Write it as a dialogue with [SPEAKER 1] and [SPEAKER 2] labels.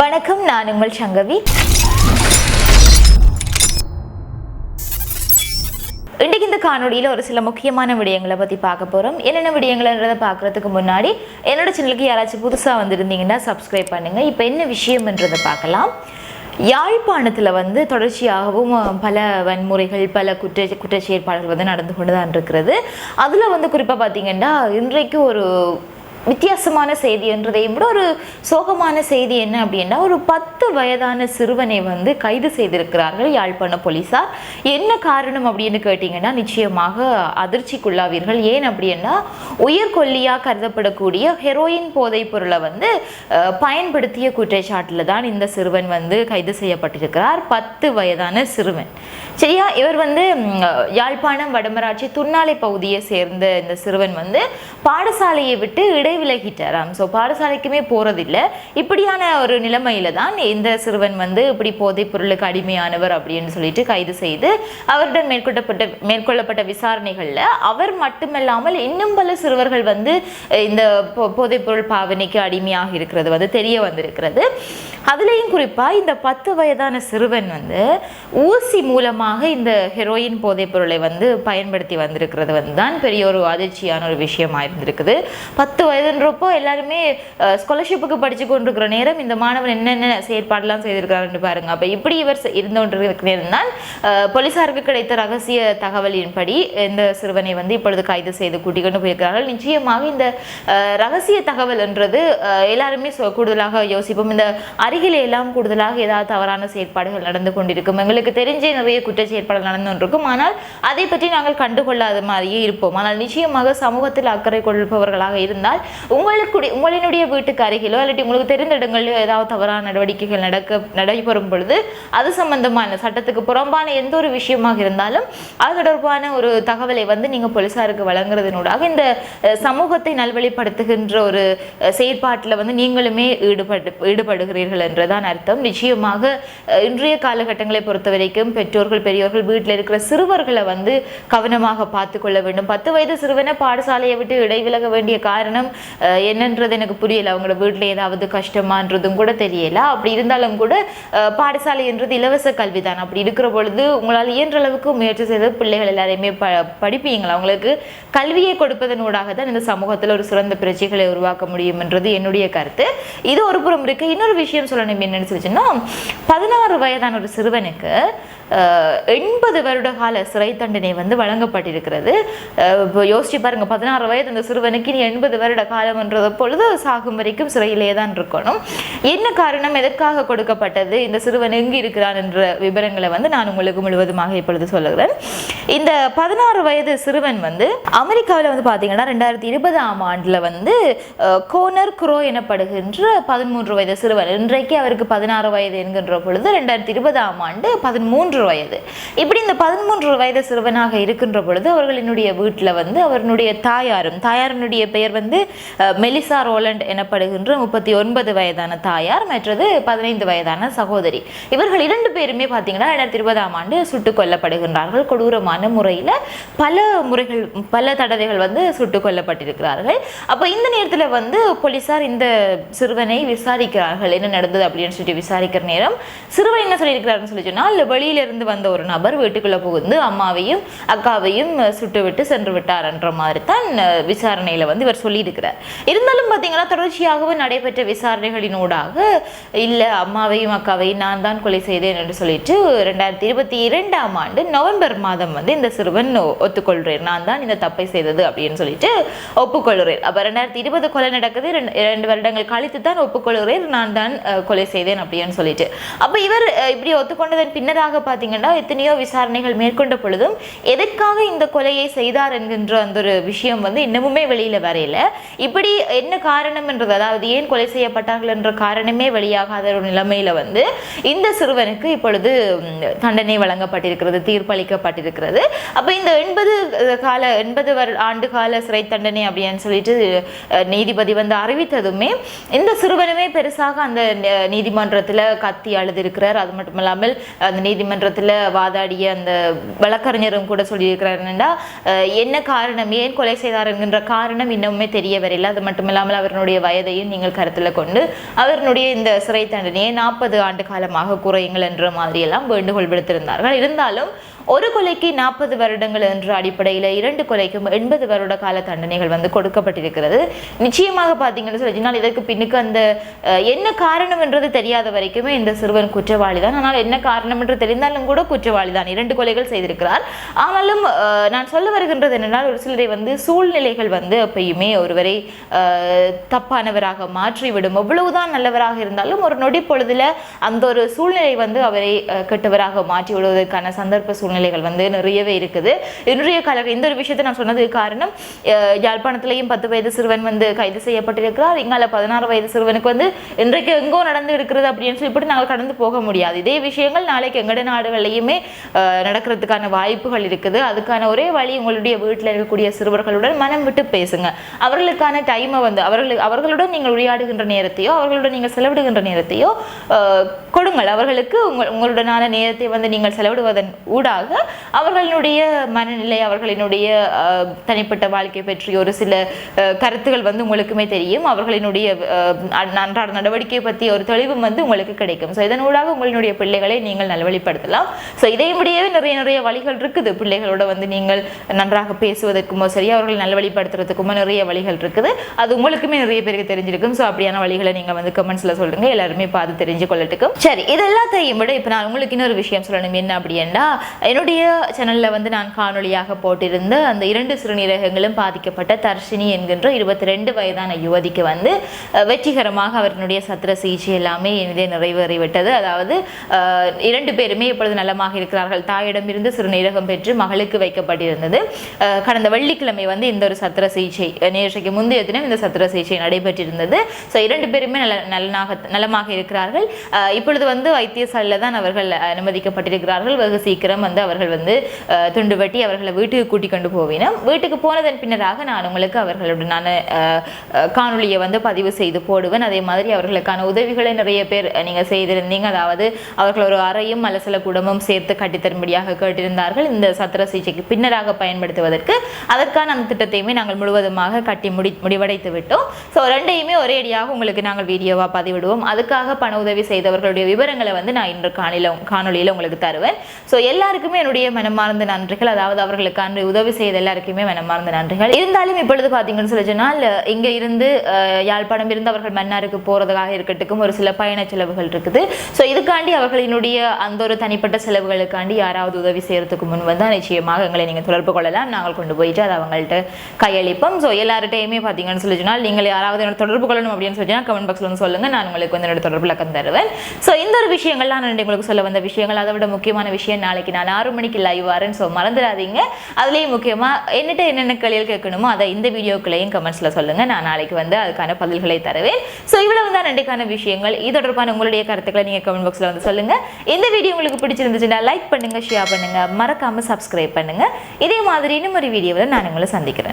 [SPEAKER 1] வணக்கம் நான் உங்கள் சங்கவி. இன்றைக்கு இந்த காணொலியில் ஒரு சில முக்கியமான விடயங்களை பற்றி பார்க்க போகிறோம் என்னென்ன விடயங்கள்ன்றதை பார்க்குறதுக்கு முன்னாடி என்னோட சேனலுக்கு யாராச்சும் புதுசாக வந்திருந்தீங்கன்னா சப்ஸ்கிரைப் பண்ணுங்கள் இப்போ என்ன விஷயம்ன்றதை பார்க்கலாம். யாழ்ப்பாணத்தில் வந்து தொடர்ச்சியாகவும் பல வன்முறைகள் பல குற்ற குற்றச்செயற்பாடுகள் வந்து நடந்து கொண்டு தான் இருக்கிறது. அதில் வந்து குறிப்பாக பார்த்தீங்கன்னா இன்றைக்கு ஒரு வித்தியாசமான செய்தி என்றதை விட ஒரு சோகமான செய்தி என்ன அப்படின்னா ஒரு பத்து வயதான சிறுவனை வந்து கைது செய்திருக்கிறார்கள் யாழ்ப்பாண போலீசார். என்ன காரணம் அப்படின்னு கேட்டிங்கன்னா நிச்சயமாக அதிர்ச்சிக்குள்ளாவீர்கள். ஏன் அப்படின்னா உயர்கொல்லியாக கருதப்படக்கூடிய ஹெரோயின் போதைப் பொருளை வந்து பயன்படுத்திய குற்றச்சாட்டில் தான் இந்த சிறுவன் வந்து கைது செய்யப்பட்டிருக்கிறார். பத்து வயதான சிறுவன். சரியா? இவர் வந்து யாழ்ப்பாணம் வடமராட்சி துண்ணாலை பகுதியை சேர்ந்த இந்த சிறுவன் வந்து பாடசாலையை விட்டு இடை இடைவிலகிட்டாராம் ஸோ பாடசாலைக்குமே போறதில்லை. இப்படியான ஒரு நிலைமையில தான் இந்த சிறுவன் வந்து இப்படி போதைப் பொருளுக்கு அடிமையானவர் அப்படின்னு சொல்லிட்டு கைது செய்து அவருடன் மேற்கொள்ளப்பட்ட மேற்கொள்ளப்பட்ட விசாரணைகளில் அவர் மட்டுமல்லாமல் இன்னும் பல சிறுவர்கள் வந்து இந்த போதைப் பொருள் பாவனைக்கு அடிமையாக இருக்கிறது வந்து தெரிய வந்திருக்கிறது. அதுலேயும் குறிப்பாக இந்த பத்து வயதான சிறுவன் வந்து ஊசி மூலமாக இந்த ஹெரோயின் போதைப் பொருளை வந்து பயன்படுத்தி வந்திருக்கிறது வந்து தான் பெரிய ஒரு அதிர்ச்சியான ஒரு விஷயமா இருந்திருக்குது. பத்து வயது வயதுன்றப்போ எல்லாருமே ஸ்காலர்ஷிப்புக்கு படிச்சு கொண்டிருக்கிற நேரம் இந்த மாணவன் என்னென்ன செயற்பாடெல்லாம் செய்திருக்காருன்னு பாருங்க. அப்போ இப்படி இவர் செ- இருந்து போலீசாருக்கு கிடைத்த ரகசிய தகவலின்படி இந்த சிறுவனை வந்து இப்பொழுது கைது செய்து கூட்டிக் கொண்டு போயிருக்கிறார்கள். நிச்சயமாக இந்த ரகசிய தகவல் என்றது எல்லாருமே கூடுதலாக யோசிப்போம். இந்த அருகிலே எல்லாம் கூடுதலாக ஏதாவது தவறான செயற்பாடுகள் நடந்து கொண்டிருக்கும். எங்களுக்கு தெரிஞ்சே நிறைய குற்ற செயற்பாடுகள் நடந்து கொண்டிருக்கும். ஆனால் அதை பற்றி நாங்கள் கண்டுகொள்ளாத மாதிரியே இருப்போம். ஆனால் நிச்சயமாக சமூகத்தில் அக்கறை கொள்பவர்களாக இருந்தால் உங்களுக்கு உங்களினுடைய வீட்டுக்கு அருகிலோ இல்லாட்டி உங்களுக்கு தெரிந்த இடங்களிலோ ஏதாவது தவறான நடவடிக்கைகள் நடக்க நடைபெறும் பொழுது அது சம்பந்தமான சட்டத்துக்கு புறம்பான எந்த ஒரு விஷயமாக இருந்தாலும் அது தொடர்பான ஒரு தகவலை வந்து நீங்க போலீசாருக்கு வழங்குறதுனூடாக இந்த சமூகத்தை நல்வழிப்படுத்துகின்ற ஒரு செயற்பாட்டில் வந்து நீங்களுமே ஈடுபட்டு ஈடுபடுகிறீர்கள் என்றுதான் அர்த்தம். நிச்சயமாக இன்றைய காலகட்டங்களை பொறுத்த வரைக்கும் பெற்றோர்கள் பெரியோர்கள் வீட்டில் இருக்கிற சிறுவர்களை வந்து கவனமாக பார்த்து கொள்ள வேண்டும். பத்து வயது சிறுவனை பாடசாலையை விட்டு இடைவிலக வேண்டிய காரணம் என்னன்றது எனக்கு புரியல. அவங்களோட வீட்டில் ஏதாவது கஷ்டமான்றதும் கூட தெரியல. அப்படி இருந்தாலும் கூட பாடசாலை என்றது இலவச கல்வி தான் அப்படி இருக்கிற பொழுது உங்களால் இயன்ற அளவுக்கு முயற்சி செய்து பிள்ளைகள் எல்லாரையுமே ப படிப்பீங்களா? அவங்களுக்கு கல்வியை கொடுப்பதனூடாக தான் இந்த சமூகத்தில் ஒரு சிறந்த பிரச்சைகளை உருவாக்க முடியும் என்றது என்னுடைய கருத்து. இது ஒரு புறம் இருக்கு. இன்னொரு விஷயம் சொல்லணும். என்னன்னு சொல்லிச்சுன்னா பதினாறு வயதான ஒரு சிறுவனுக்கு எண்பது வருட கால சிறை தண்டனை வந்து வழங்கப்பட்டிருக்கிறது. இப்போ யோசிச்சு பாருங்க பதினாறு வயது அந்த சிறுவனுக்கு இனி எண்பது வருட காலம்ன்றது பொழுது சாகும் வரைக்கும் சிறையிலே தான் இருக்கணும். என்ன காரணம் எதற்காக கொடுக்கப்பட்டது இந்த சிறுவன் எங்கு இருக்கிறான் என்ற விவரங்களை வந்து நான் உங்களுக்கு முழுவதுமாக இப்பொழுது சொல்லுகிறேன். இந்த பதினாறு வயது சிறுவன் வந்து அமெரிக்காவில் வந்து பார்த்தீங்கன்னா ரெண்டாயிரத்தி இருபதாம் ஆண்டில் வந்து கோனர் குரோ எனப்படுகின்ற பதிமூன்று வயது சிறுவன் இன்றைக்கு அவருக்கு பதினாறு வயது என்கின்ற பொழுது ரெண்டாயிரத்தி இருபதாம் ஆண்டு பதிமூன்று பதிமூன்று வயது. இப்படி இந்த பதிமூன்று வயது சிறுவனாக இருக்கின்ற பொழுது அவர்களினுடைய வீட்டில் வந்து அவர்களுடைய தாயாரும் தாயாரினுடைய பெயர் வந்து மெலிசா ரோலண்ட் எனப்படுகின்ற முப்பத்தி ஒன்பது வயதான தாயார் மற்றது பதினைந்து வயதான சகோதரி. இவர்கள் இரண்டு பேருமே பார்த்தீங்கன்னா ரெண்டாயிரத்தி இருபதாம் ஆண்டு சுட்டுக் கொல்லப்படுகின்றார்கள். கொடூரமான முறையில் பல முறைகள் பல தடவைகள் வந்து சுட்டுக் கொல்லப்பட்டிருக்கிறார்கள். அப்போ இந்த நேரத்தில் வந்து போலீஸார் இந்த சிறுவனை விசாரிக்கிறார்கள். என்ன நடந்தது அப்படின்னு சொல்லிட்டு விசாரிக்கிற நேரம் சிறுவன் என்ன சொல்லியிருக்கிறாருன்னு சொல்லி சொன்னால் இருந்து வந்த ஒரு நபர் வீட்டுக்குள்ளே புகுந்து அம்மாவையும் அக்காவையும் சுட்டுவிட்டு சென்று விட்டார்ன்ற மாதிரி தான் விசாரணையில் வந்து இவர் சொல்லியிருக்கிறார். இருந்தாலும் பார்த்தீங்கன்னா தொடர்ச்சியாகவே நடைபெற்ற விசாரணைகளினூடாக இல்லை அம்மாவையும் அக்காவையும் நான் தான் கொலை செய்தேன் என்று சொல்லிட்டு ரெண்டாயிரத்தி இருபத்தி இரண்டாம் ஆண்டு நவம்பர் மாதம் வந்து இந்த சிறுவன் ஒத்துக்கொள்கிறேன் நான் தான் இந்த தப்பை செய்தது அப்படின்னு சொல்லிட்டு ஒப்புக்கொள்கிறேன் அப்போ ரெண்டாயிரத்தி இருபது கொலை நடக்குது. ரெண்டு வருடங்கள் கழித்து தான் ஒப்புக்கொள்கிறேன் நான் தான் கொலை செய்தேன் அப்படின்னு சொல்லிட்டு. அப்போ இவர் இப்படி ஒத்துக்கொண்டதன் பின்னராக பார்த்தீங்கன்னா எத்தனையோ விசாரணைகள் மேற்கொண்ட பொழுதும் எதற்காக இந்த கொலையை செய்தார் என்கின்ற அந்த ஒரு விஷயம் வந்து இன்னமுமே வெளியில வரையில. இப்படி என்ன காரணம் என்றது அதாவது ஏன் கொலை செய்யப்பட்டார்கள் என்ற காரணமே வெளியாகாத ஒரு நிலைமையில வந்து இந்த சிறுவனுக்கு இப்பொழுது தண்டனை வழங்கப்பட்டிருக்கிறது தீர்ப்பளிக்கப்பட்டிருக்கிறது. அப்போ இந்த எண்பது கால எண்பது வரு ஆண்டு கால சிறை தண்டனை அப்படின்னு சொல்லிட்டு நீதிபதி வந்து அறிவித்ததுமே இந்த சிறுவனுமே பெருசாக அந்த நீதிமன்றத்தில் கத்தி கத்தி அழுதிருக்கிறார். அது மட்டும் இல்லாமல் அந்த நீதிமன்ற நீதிமன்றத்தில் வாதாடிய அந்த வழக்கறிஞரும் கூட சொல்லியிருக்கிறார் என்ன காரணம்? ஏன் கொலை செய்தார் என்கின்ற காரணம் இன்னுமே தெரிய வரையில் அது மட்டுமில்லாமல் அவருடைய வயதையும் நீங்கள் கருத்தில் கொண்டு அவருடைய இந்த சிறை தண்டனையை நாற்பது ஆண்டு காலமாக குறையுங்கள் என்ற மாதிரியெல்லாம் வேண்டுகோள் விடுத்திருந்தார்கள். இருந்தாலும் ஒரு கொலைக்கு நாற்பது வருடங்கள் என்ற அடிப்படையில் இரண்டு கொலைக்கும் எண்பது வருட கால தண்டனைகள் வந்து கொடுக்கப்பட்டிருக்கிறது. நிச்சயமாக பார்த்தீங்கன்னு சொல்லினால் இதற்கு பின்னுக்கு அந்த என்ன காரணம் என்றது தெரியாத வரைக்குமே இந்த சிறுவன் குற்றவாளி தான் ஆனால் என்ன காரணம் என்று தெரிந்தாலும் கூட குற்றவாளி தான் இரண்டு கொலைகள் செய்திருக்கிறார். ஆனாலும் நான் சொல்ல வருகின்றது என்னென்னால் ஒரு சிலரை வந்து சூழ்நிலைகள் வந்து எப்பயுமே ஒருவரை தப்பானவராக மாற்றிவிடும். எவ்வளவுதான் நல்லவராக இருந்தாலும் ஒரு நொடி பொழுதுல அந்த ஒரு சூழ்நிலை வந்து அவரை கெட்டவராக மாற்றி விடுவதற்கான சந்தர்ப்ப சூழ்நிலை சூழ்நிலைகள் வந்து நிறையவே இருக்குது. இன்றைய கால இந்த ஒரு விஷயத்தை நான் சொன்னதுக்கு காரணம் யாழ்ப்பாணத்திலையும் பத்து வயது சிறுவன் வந்து கைது செய்யப்பட்டிருக்கிறார். இங்கால பதினாறு வயது சிறுவனுக்கு வந்து இன்றைக்கு எங்கோ நடந்து இருக்கிறது அப்படின்னு சொல்லிட்டு நாங்கள் கடந்து போக முடியாது. இதே விஷயங்கள் நாளைக்கு எங்கட நாடுகள்லையுமே நடக்கிறதுக்கான வாய்ப்புகள் இருக்குது. அதுக்கான ஒரே வழி உங்களுடைய வீட்டில் இருக்கக்கூடிய சிறுவர்களுடன் மனம் விட்டு பேசுங்க. அவர்களுக்கான டைமை வந்து அவர்களுக்கு அவர்களுடன் நீங்கள் உரையாடுகின்ற நேரத்தையோ அவர்களுடன் நீங்கள் செலவிடுகின்ற நேரத்தையோ கொடுங்கள். அவர்களுக்கு உங்கள் உங்களுடனான நேரத்தை வந்து நீங்கள் செலவிடுவதன் ஊடாக அவர்களுடைய மனநிலை அவர்களினுடைய தனிப்பட்ட வாழ்க்கை பற்றி ஒரு சில கருத்துகள் வந்து உங்களுக்குமே தெரியும். அவர்களினுடைய அன்றாட நடவடிக்கை பற்றி ஒரு தெளிவும் வந்து உங்களுக்கு கிடைக்கும். ஸோ இதனூடாக உங்களுடைய பிள்ளைகளை நீங்கள் நல்வழிப்படுத்தலாம். ஸோ இதை முடியவே நிறைய நிறைய வழிகள் இருக்குது. பிள்ளைகளோட வந்து நீங்கள் நன்றாக பேசுவதற்குமோ சரி அவர்களை நல்வழிப்படுத்துறதுக்குமோ நிறைய வழிகள் இருக்குது. அது உங்களுக்குமே நிறைய பேருக்கு தெரிஞ்சிருக்கும். ஸோ அப்படியான வழிகளை நீங்கள் வந்து கமெண்ட்ஸில் சொல்லுங்க. எல்லாருமே பார்த்து தெரிஞ்சு கொள்ளட்டுக்கும் சரி இது எல்லாத்தையும் விட இப்போ நான் உங்களுக்கு இன்னொரு விஷயம் சொல்லணும். என்ன அப்படின்னா என்னுடைய சேனலில் வந்து நான் காணொளியாக போட்டிருந்த அந்த இரண்டு சிறுநீரகங்களும் பாதிக்கப்பட்ட தர்ஷினி என்கின்ற இருபத்தி ரெண்டு வயதான யுவதிக்கு வந்து வெற்றிகரமாக அவர்களுடைய சத்திர சிகிச்சை எல்லாமே இனிதே நிறைவேறிவிட்டது. அதாவது இரண்டு பேருமே இப்பொழுது நலமாக இருக்கிறார்கள். தாயிடமிருந்து சிறுநீரகம் பெற்று மகளுக்கு வைக்கப்பட்டிருந்தது. கடந்த வெள்ளிக்கிழமை வந்து இந்த ஒரு சத்திர சிகிச்சை நேற்றைக்கு முந்தைய தினம் இந்த சத்திர சிகிச்சை நடைபெற்றிருந்தது. ஸோ இரண்டு பேருமே நல்ல நலனாக நலமாக இருக்கிறார்கள். இப்பொழுது வந்து வைத்தியசாலையில் தான் அவர்கள் அனுமதிக்கப்பட்டிருக்கிறார்கள். வெகு சீக்கிரம் வந்து அவர்கள் வந்து துண்டு வெட்டி அவர்களை வீட்டுக்கு கூட்டி கொண்டு போவினோம் வீட்டுக்கு போனதன் பின்னராக நான் உங்களுக்கு அவர்களுடனான காணொலியை வந்து பதிவு செய்து போடுவேன். அதே மாதிரி அவர்களுக்கான உதவிகளை நிறைய பேர் நீங்கள் செய்திருந்தீங்க. அதாவது அவர்கள் ஒரு அறையும் மலசல குடும்பம் சேர்த்து கட்டித்தரும்படியாக கேட்டிருந்தார்கள். இந்த சத்திர சிகிச்சைக்கு பின்னராக பயன்படுத்துவதற்கு அதற்கான அந்த திட்டத்தையுமே நாங்கள் முழுவதுமாக கட்டி முடி முடிவடைத்து விட்டோம். ஸோ ரெண்டையுமே ஒரே அடியாக உங்களுக்கு நாங்கள் வீடியோவாக பதிவிடுவோம். அதுக்காக பண உதவி செய்தவர்களுடைய விவரங்களை வந்து நான் இன்று காணொலியில் காணொளியில் உங்களுக்கு தருவேன். ஸோ எல்லாருக்குமே என்னுடைய மனமார்ந்த நன்றிகள். அதாவது அவர்களுக்கான உதவி செய்த எல்லாருக்குமே மனமார்ந்த நன்றிகள். இருந்தாலும் இப்பொழுது பார்த்தீங்கன்னு சொல்லி சொன்னால் இங்கே இருந்து யாழ்ப்பாணம் இருந்து அவர்கள் மன்னாருக்கு போகிறதுக்காக இருக்கட்டுக்கும் ஒரு சில பயண செலவுகள் இருக்குது. ஸோ இதுக்காண்டி அவர்களினுடைய அந்த ஒரு தனிப்பட்ட செலவுகளுக்காண்டி யாராவது உதவி செய்யறதுக்கு முன் வந்து நிச்சயமாக எங்களை நீங்கள் தொடர்பு கொள்ளலாம். நாங்கள் கொண்டு போயிட்டு அதை அவங்கள்ட்ட கையளிப்போம். ஸோ எல்லார்ட்டையுமே பார்த்தீங்கன்னு சொல்லி சொன்னால் நீங்கள் யாராவது என்னோட தொடர்பு கொள்ளணும் அப்படின்னு சொல்லி கமெண்ட் பாக்ஸில் வந்து சொல்லுங்கள் நான் உங்களுக்கு வந்து என்னோட தொடர்பு இலக்கம் தருவேன். ஸோ இந்த ஒரு விஷயங்கள்லாம் நான் உங்களுக்கு சொல்ல வந்த விஷயங்கள் அதை விட முக்கியமான விஷயம் நாளைக்கு நான் ஆறு மணிக்கு லைவ் வரேன்னு ஸோ மறந்துடாதீங்க. அதுலேயும் முக்கியமாக என்னட்டு என்னென்ன கேள்விகள் கேட்கணுமோ அதை இந்த வீடியோக்குள்ளேயும் கமெண்ட்ஸில் சொல்லுங்கள் நான் நாளைக்கு வந்து அதுக்கான பதில்களை தருவேன். ஸோ இவ்வளவு தான் நன்றிக்கான விஷயங்கள். இது தொடர்பான உங்களுடைய கருத்துக்களை நீங்கள் கமெண்ட் பாக்ஸில் வந்து சொல்லுங்கள் இந்த வீடியோ உங்களுக்கு பிடிச்சிருந்துச்சுன்னா லைக் பண்ணுங்கள் ஷேர் பண்ணுங்கள் மறக்காமல் சப்ஸ்கிரைப் பண்ணுங்கள் இதே மாதிரி இன்னும் ஒரு வீடியோவில் நான் உங்களை சந்திக்கிறேன்.